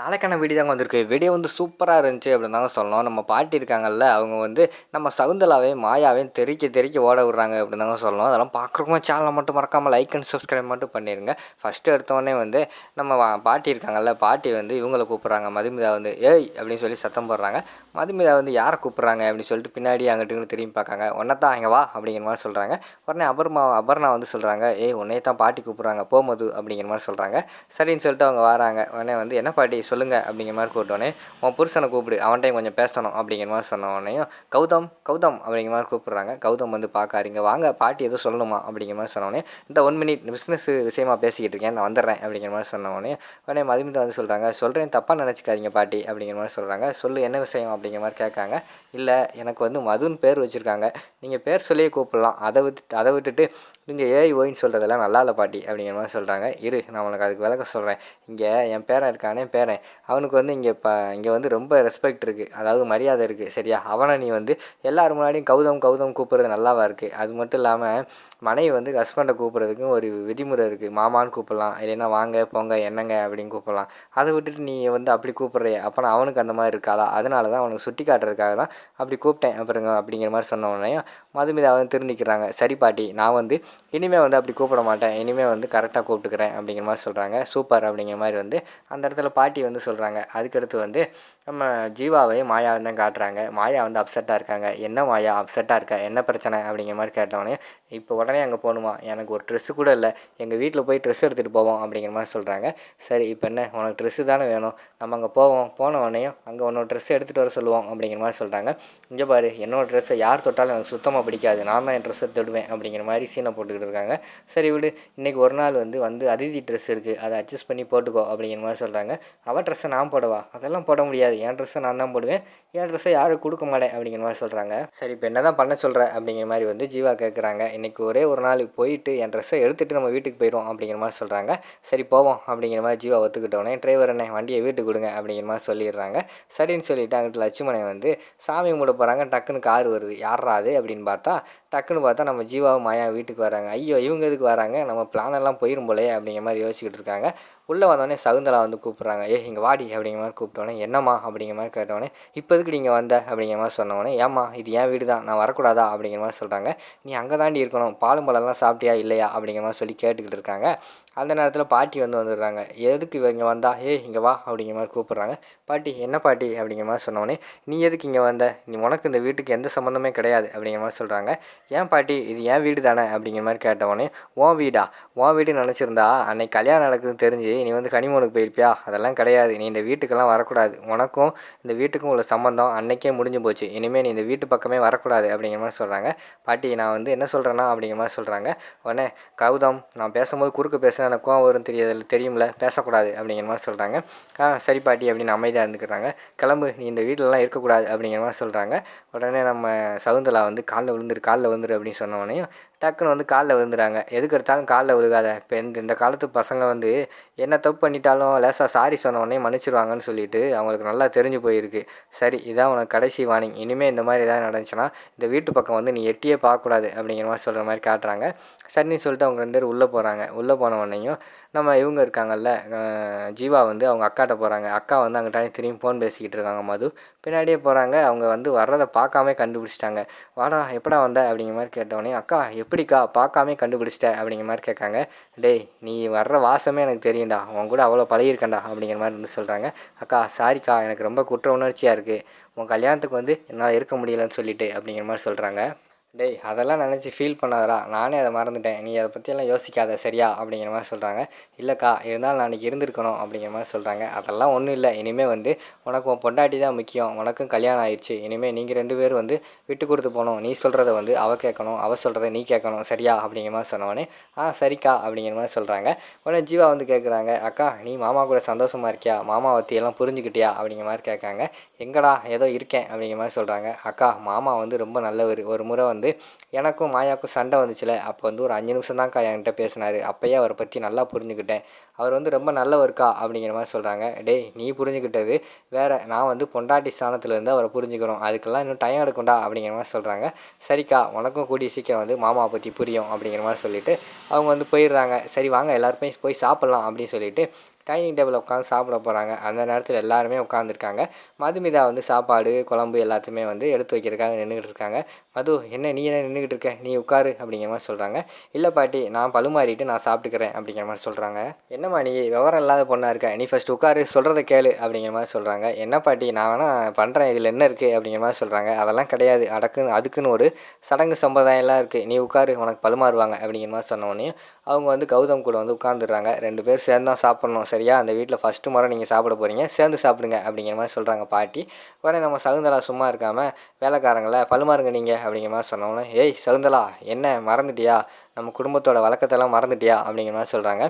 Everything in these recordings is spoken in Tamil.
நாளைக்கான வீடியோ தாங்க வந்திருக்கு. வீடியோ வந்து சூப்பராக இருந்துச்சு அப்படின்னு தாங்க சொல்லணும். நம்ம பாட்டி இருக்காங்கல்ல அவங்க வந்து நம்ம சகுந்தலாவையும் மாயாவையும் தெறிக்க தெறிக்க ஓட விட்றாங்க அப்படின்னு தாங்க சொல்லணும். அதெல்லாம் பார்க்குறவங்க சேனலை மட்டும் மறக்காமல் லைக் அண்ட் சப்ஸ்கிரைப் மட்டும் பண்ணிடுங்க ஃபஸ்ட்டு எடுத்தோடனே வந்து நம்ம வா- பாட்டி இருக்காங்கல்ல பாட்டி வந்து இவங்களை கூப்பிட்றாங்க. மதுமிதா வந்து ஏய் அப்படின்னு சொல்லி சத்தம் போடுறாங்க. மதுமிதா வந்து யாரை கூப்பிட்றாங்க? அப்படின்னு சொல்லிட்டு பின்னாடி அங்கிட்டு திரும்பி பார்க்காங்க. தான் எங்கள் வா அப்படிங்கிற மாதிரி சொல்கிறாங்க உடனே அபர்மா அபர்ணா வந்து சொல்கிறாங்க ஏய் உன்னையே தான் பாட்டி கூப்பிட்றாங்க. போ மது அப்படிங்கிற மாதிரி சொல்கிறாங்க சரின்னு சொல்லிட்டு அவங்க வராங்க. உடனே வந்து என்ன பாட்டி? சொல்லுங்கள் அப்படிங்கிற மாதிரி கூப்பிட்டோன்னே உன் புருஷனை கூப்பிடு அவன்கிட்ட கொஞ்சம் பேசணும் அப்படிங்கிற மாதிரி சொன்னோடனையும் கௌதம் கௌதம் அப்படிங்கிற மாதிரி கூப்பிட்றாங்க. கௌதம் வந்து பார்க்காருங்க வாங்க பாட்டி எதுவும் சொல்லணுமா? அப்படிங்கிற மாதிரி சொன்னோடனே இந்த ஒன் மினிட் பிஸ்னஸ் விஷயமா பேசிக்கிட்டு இருக்கேன் நான் வந்துடுறேன் அப்படிங்கிற மாதிரி சொன்னோடனே உடனே மதுமிதா வந்து சொல்கிறாங்க சொல்கிறேன் தப்பாக நினச்சிக்காதீங்க பாட்டி அப்படிங்கிற மாதிரி சொல்கிறாங்க சொல்லு என்ன விஷயம்? அப்படிங்கிற மாதிரி கேட்காங்க. இல்லை எனக்கு வந்து மதுன்னு பேர் வச்சுருக்காங்க. நீங்கள் பேர் சொல்லியே கூப்பிடலாம். அதை விட்டு அதை விட்டுட்டு நீங்கள் ஏஐ ஓயின்னு சொல்கிறதெல்லாம் நல்லா இல்லை பாட்டி அப்படிங்கிற மாதிரி சொல்கிறாங்க இரு நான் உனக்கு அதுக்கு விளக்க சொல்கிறேன் இங்கே என் பேரன் இருக்கானே பேரன். அவனுக்கு வந்து இங்கே இப்போ இங்கே வந்து ரொம்ப ரெஸ்பெக்ட் இருக்குது அதாவது மரியாதை இருக்குது சரியா? அவனை நீ வந்து எல்லோரும் முன்னாடியும் கௌதம் கௌதம் கூப்பிட்றது நல்லாவா இருக்குது அது மட்டும் இல்லாமல் மனைவி வந்து ஹஸ்பண்டை கூப்பிட்றதுக்கும் ஒரு விதிமுறை இருக்குது மாமான்னு கூப்பிடலாம் இல்லைன்னா வாங்க போங்க என்னங்க அப்படின்னு கூப்பிடலாம். அதை விட்டுட்டு நீ வந்து அப்படி கூப்பிட்றிய அப்போனா அவனுக்கு அந்த மாதிரி இருக்காதா? அதனால தான் அவனுக்கு சுட்டி காட்டுறதுக்காக தான் அப்படி கூப்பிட்டேன். அப்புறங்க அப்படிங்கிற மாதிரி சொன்ன உடனே மதுமிதா வந்து திருந்திக்கிறாங்க. சரி பாட்டி நான் வந்து இனிமேல் வந்து அப்படி கூப்பிட மாட்டேன். இனிமேல் வந்து கரெக்டாக கூப்பிட்டுக்கிறேன் அப்படிங்கிற மாதிரி சொல்கிறாங்க சூப்பர் அப்படிங்கிற மாதிரி வந்து அந்த இடத்துல பாட்டி வந்து சொல்கிறாங்க அதுக்கடுத்து வந்து நம்ம ஜீவாவையும் மாயாவும் தான் காட்டுறாங்க. மாயா வந்து அப்செட்டாக இருக்காங்க. என்ன மாயா அப்செட்டாக இருக்கா? என்ன பிரச்சனை? அப்படிங்கிற மாதிரி கேட்டவொடனே இப்போ உடனே அங்கே போகணுமா? எனக்கு ஒரு ட்ரெஸ்ஸு கூட இல்லை. எங்கள் வீட்டில் போய் ட்ரெஸ் எடுத்துகிட்டு போவோம் அப்படிங்கிற மாதிரி சொல்கிறாங்க. சரி இப்போ என்ன? உனக்கு ட்ரெஸ்ஸு தானே வேணும். நம்ம அங்கே போவோம். போன உடனேயும் அங்கே உன்னோட ட்ரெஸ் எடுத்துகிட்டு வர சொல்லுவோம் அப்படிங்கிற மாதிரி சொல்கிறாங்க. இங்கே பாரு என்னோடய ட்ரெஸ்ஸை யார் தொட்டாலும் எனக்கு சுத்தமாக பிடிக்காது. நான் தான் என் ட்ரெஸ்ஸை தொடுவேன் அப்படிங்கிற மாதிரி சீனை போட்டுக்கிட்டு இருக்காங்க. சரி விடு இன்றைக்கி ஒரு நாள் வந்து வந்து அதிதி ட்ரெஸ் இருக்குது அதை அட்ஜஸ்ட் பண்ணி போட்டுக்கோ அப்படிங்கிற மாதிரி சொல்கிறாங்க. அவள் ட்ரெஸ்ஸை நான் போடவா? அதெல்லாம் போட முடியாது. என் ட்ரெஸ்ஸை நான் தான் போடுவேன். என் ட்ரெஸ்ஸை யாரும் கொடுக்க மாட்டேன் அப்படிங்கிற மாதிரி சொல்கிறாங்க. சரி இப்போ என்ன தான் பண்ண சொல்கிற அப்படிங்கிற மாதிரி வந்து ஜீவா கேட்குறாங்க. இன்றைக்கி ஒரே ஒரு நாள் போயிட்டு என் ட்ரெஸ்ஸை எடுத்துகிட்டு நம்ம வீட்டுக்கு போயிடுவோம் அப்படிங்கிற மாதிரி சொல்கிறாங்க சரி போவோம் அப்படிங்கிற மாதிரி ஜீவா ஒத்துக்கிட்டோன்னே டிரைவர் என்ன வண்டியை வீட்டுக்கு கொடுங்க அப்படிங்கிற மாதிரி சொல்லிடுறாங்க. சரின்னு சொல்லிட்டு அங்கிட்டு லட்சுமணன் வந்து சாமி கும்பிட போகிறாங்க டக்குன்னு கார் வருது யாரா அது? அப்படின்னு பார்த்தா டக்குன்னு பார்த்தா நம்ம ஜீவாவும் மாயா வீட்டுக்கு வராங்க. ஐயோ இவங்க எதுக்கு வராங்க? நம்ம பிளானெல்லாம் போயிடும் போலே அப்படிங்கிற மாதிரி யோசிச்சுக்கிட்டு இருக்காங்க. உள்ளே வந்தோடனே சகுந்தலா வந்து கூப்பிட்றாங்க. ஏ இங்கே வாடி அப்படிங்கிற மாதிரி கூப்பிட்டோன்னே என்னம்மா? அப்படிங்கிற மாதிரி கேட்டோடனே இப்போ எதுக்கு நீங்கள் வந்த? அப்படிங்கிற மாதிரி சொன்னோடனே ஏம்மா இது என் வீடு தான். நான் வரக்கூடாதா? அப்படிங்கிற மாதிரி சொல்கிறாங்க நீ அங்கே தாண்டி இருக்கணும். பாலும் பழம்லாம் சாப்பிட்டியா இல்லையா? அப்படிங்கிற மாதிரி சொல்லி கேட்டுக்கிட்டு இருக்காங்க. அந்த நேரத்தில் பாட்டி வந்து வந்துடுறாங்க. எதுக்கு இங்கே வந்தா? ஏ இங்கே வா அப்படிங்கிற மாதிரி கூப்பிட்றாங்க. பாட்டி என்ன பாட்டி? அப்படிங்கிற மாதிரி சொன்னோடனே நீ எதுக்கு இங்கே வந்த? நீ உனக்கு இந்த வீட்டுக்கு எந்த சம்மந்தமே கிடையாது அப்படிங்கிற மாதிரி சொல்கிறாங்க ஏன் பாட்டி இது என் வீடு தானே? அப்படிங்கிற மாதிரி கேட்டவொடனே உன் வீடா? உன் வீடு நினச்சிருந்தா அன்னைக்கு கல்யாணம் நடக்குதுன்னு தெரிஞ்சு நீ வந்து கனிமூனுக்கு போயிருப்பியா? அதெல்லாம் கிடையாது. நீ இந்த வீட்டுக்கெல்லாம் வரக்கூடாது. உனக்கும் இந்த வீட்டுக்கும் உள்ள சம்மந்தம் அன்னைக்கே முடிஞ்சு போச்சு. இனிமேல் நீ இந்த வீட்டு பக்கமே வரக்கூடாது. அப்படிங்கிற மாதிரி சொல்கிறாங்க பாட்டி நான் வந்து என்ன சொல்கிறேன்னா அப்படிங்கிற மாதிரி சொல்கிறாங்க உடனே கௌதம் நான் பேசும்போது குறுக்கு பேசுனா எனக்கு கோவம் வரும் தெரியாது தெரியும்ல பேசக்கூடாது. அப்படிங்கிற மாதிரி சொல்கிறாங்க ஆ சரி பாட்டி அப்படின்னு அமைதியாக இருந்துக்கிறாங்க. கிளம்பு நீ இந்த வீட்டிலலாம் இருக்கக்கூடாது. அப்படிங்கிற மாதிரி சொல்கிறாங்க உடனே நம்ம சகுந்தலா வந்து காலில் விழுந்துரு காலில் சுதந்திரம் அப்படின்னு சொன்ன டக்குன்னு வந்து காலில் விழுந்துறாங்க. எதுக்கு எடுத்தாலும் காலில் விழுகாத. இப்போ இந்த இந்த காலத்து பசங்க வந்து என்ன தப்பு பண்ணிட்டாலும் லேசாக சாரி சொன்ன உடனே மன்னிச்சிருவாங்கன்னு சொல்லிட்டு அவங்களுக்கு நல்லா தெரிஞ்சு போயிருக்கு. சரி இதான் உனக்கு கடைசி வார்னிங் இனிமேல் இந்த மாதிரி ஏதாவது நடந்துச்சுன்னா இந்த வீட்டு பக்கம் வந்து நீ எட்டியே பார்க்கக்கூடாது அப்படிங்கிற மாதிரி சொல்கிற மாதிரி காட்டுறாங்க. சரின்னு சொல்லிட்டு அவங்க ரெண்டு பேரும் உள்ளே போகிறாங்க உள்ளே போன உடனேயும் நம்ம இவங்க இருக்காங்கல்ல ஜீவா வந்து அவங்க அக்காட்ட போகிறாங்க அக்கா வந்து அங்கிட்ட திரும்பி ஃபோன் பேசிக்கிட்டு இருக்காங்க மது. பின்னாடியே போகிறாங்க அவங்க வந்து வர்றதை பார்க்காம கண்டுபிடிச்சிட்டாங்க. வாடா எப்படா வந்த? அப்படிங்கிற மாதிரி கேட்டவொடனே அக்கா எப்படிக்கா பார்க்காமே கண்டுபிடிச்சிட்ட அப்படிங்கிற மாதிரி கேட்காங்க. டேய் நீ வர்ற வாசமே எனக்கு தெரியும்டா. உன் கூட அவ்வளோ பழகிருக்கேன்டா அப்படிங்கிற மாதிரி வந்து சொல்கிறாங்க அக்கா சாரிக்கா எனக்கு ரொம்ப குற்ற உணர்ச்சியாக இருக்குது உன் கல்யாணத்துக்கு வந்து என்னால் இருக்க முடியலன்னு சொல்லிட்டு அப்படிங்கிற மாதிரி சொல்கிறாங்க டேய் அதெல்லாம் நினச்சி ஃபீல் பண்ணாதடா. நானே அதை மறந்துட்டேன். நீ அதை பற்றியெல்லாம் யோசிக்காத சரியா? அப்படிங்கிற மாதிரி சொல்கிறாங்க இல்லைக்கா இருந்தாலும் நாளைக்கு இருந்திருக்கணும் அப்படிங்கிற மாதிரி சொல்கிறாங்க அதெல்லாம் ஒன்றும் இல்லை. இனிமேல் வந்து உனக்கு உன் பொண்டாட்டி தான் முக்கியம். உனக்கும் கல்யாணம் ஆயிடுச்சு இனிமேல் நீங்கள் ரெண்டு பேரும் வந்து விட்டு கொடுத்து போகணும். நீ சொல்கிறத வந்து அவள் கேட்கணும். அவள் சொல்கிறத நீ கேட்கணும். சரியா? அப்படிங்கிற மாதிரி சொன்னவொடனே ஆ சரிக்கா அப்படிங்கிற மாதிரி சொல்கிறாங்க உடனே ஜீவா வந்து கேட்குறாங்க அக்கா நீ மாமா கூட சந்தோஷமாக இருக்கியா? மாமா பற்றியெல்லாம் புரிஞ்சுக்கிட்டியா? அப்படிங்கிற மாதிரி கேட்காங்க. எங்கடா? ஏதோ இருக்கேன். அப்படிங்கிற மாதிரி சொல்கிறாங்க அக்கா மாமா வந்து ரொம்ப நல்லவர். ஒரு முறை வந்து எனக்கும் மாயாவுக்கும் சண்டை வந்துச்சுல அப்போ வந்து ஒரு அஞ்சு நிமிஷம் தான்க்கா என்கிட்ட பேசினார். அப்போயே அவரை பற்றி நல்லா புரிஞ்சுக்கிட்டேன். அவர் வந்து ரொம்ப நல்லவருக்கா அப்படிங்கிற மாதிரி சொல்கிறாங்க டேய் நீ புரிஞ்சுக்கிட்டது வேறு. நான் வந்து பொண்டாட்டி ஸ்தானத்துலேருந்து அவரை புரிஞ்சுக்கணும். அதுக்கெல்லாம் இன்னும் டைம் எடுக்கும்டா அப்படிங்கிற மாதிரி சொல்கிறாங்க சரிக்கா உனக்கும் கூடிய சீக்கிரம் வந்து மாமாவை பற்றி புரியும் அப்படிங்கிற மாதிரி சொல்லிவிட்டு அவங்க வந்து போயிடுறாங்க. சரி வாங்க எல்லாருமே போய் சாப்பிட்லாம் அப்படின்னு சொல்லிட்டு டைனிங் டேபிள் உட்காந்து சாப்பிட போகிறாங்க அந்த நேரத்தில் எல்லாருமே உட்காந்துருக்காங்க மதுமிதா வந்து சாப்பாடு குழம்பு எல்லாத்தையுமே வந்து எடுத்து வைக்கிறதுக்காக நின்றுக்கிட்டு இருக்காங்க. மது என்ன நீ என்ன நின்றுக்கிட்டு இருக்க? நீ உட்காரு அப்படிங்கிற மாதிரி சொல்கிறாங்க இல்லை பாட்டி நான் பழுமாறிட்டு நான் சாப்பிட்டுக்கிறேன் அப்படிங்கிற மாதிரி சொல்கிறாங்க என்னம்மா நீ விவரம் இல்லாத பொண்ணாக இருக்க? நீ ஃபஸ்ட் உட்காரு சொல்கிறத கேளு அப்படிங்கிற மாதிரி சொல்கிறாங்க என்ன பாட்டி நான் வேணால் பண்ணுறேன் இதில் என்ன இருக்குது அப்படிங்கிற மாதிரி சொல்கிறாங்க அதெல்லாம் கிடையாது. அடக்குன்னு அதுக்குன்னு ஒரு சடங்கு சம்பிரதாயம்லாம் இருக்குது நீ உட்காரு உனக்கு பழுமாறுவாங்க அப்படிங்கிற மாதிரி சொன்னோடனே அவங்க வந்து கௌதம் கூட வந்து உட்காந்துடுறாங்க ரெண்டு பேர் சேர்ந்து தான் சாப்பிட்ணும். சரியா? அந்த வீட்டில் ஃபஸ்ட்டு முறை நீங்கள் சாப்பிட போகிறீங்க சேர்ந்து சாப்பிடுங்க அப்படிங்கிற மாதிரி சொல்கிறாங்க பாட்டி. உடனே நம்ம சகுந்தலா சும்மா இருக்காமல் வேலைக்காரங்களை பழுமாறுங்க நீங்கள் அப்படிங்கிற மாதிரி சொன்னோன்னே ஏய் சகுந்தலா என்ன மறந்துட்டியா? நம்ம குடும்பத்தோட வழக்கத்தெல்லாம் மறந்துட்டியா? அப்படிங்கிற மாதிரி சொல்கிறாங்க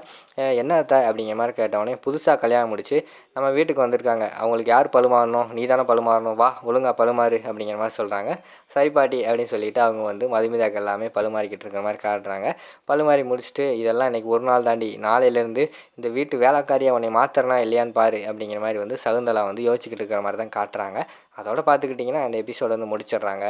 என்ன அத்தை? அப்படிங்கிற மாதிரி கேட்டவொடனே புதுசாக கல்யாணம் முடிச்சு நம்ம வீட்டுக்கு வந்திருக்காங்க. அவங்களுக்கு யார் பழுமாறணும் நீ தானே பழுமாறணும் வா ஒழுங்காக பழுமாறு அப்படிங்கிற மாதிரி சொல்கிறாங்க சரி பாட்டி அப்படின்னு சொல்லிட்டு அவங்க வந்து மதுமிதாக்கு எல்லாமே பழுமாறிக்கிட்டு இருக்கிற மாதிரி காட்டுறாங்க. பழுமாறி முடிச்சுட்டு இதெல்லாம் இன்றைக்கி ஒரு நாள் தாண்டி நாளையிலேருந்து இந்த வீட்டு வேலைக்காரியை அவனை மாத்திரனா இல்லையான்னு பாரு அப்படிங்கிற மாதிரி வந்து சகுந்தலா வந்து யோசிச்சுக்கிட்டு இருக்கிற மாதிரி தான் காட்டுறாங்க. அதோட பார்த்துக்கிட்டிங்கன்னா அந்த எபிசோட வந்து முடிச்சிடுறாங்க.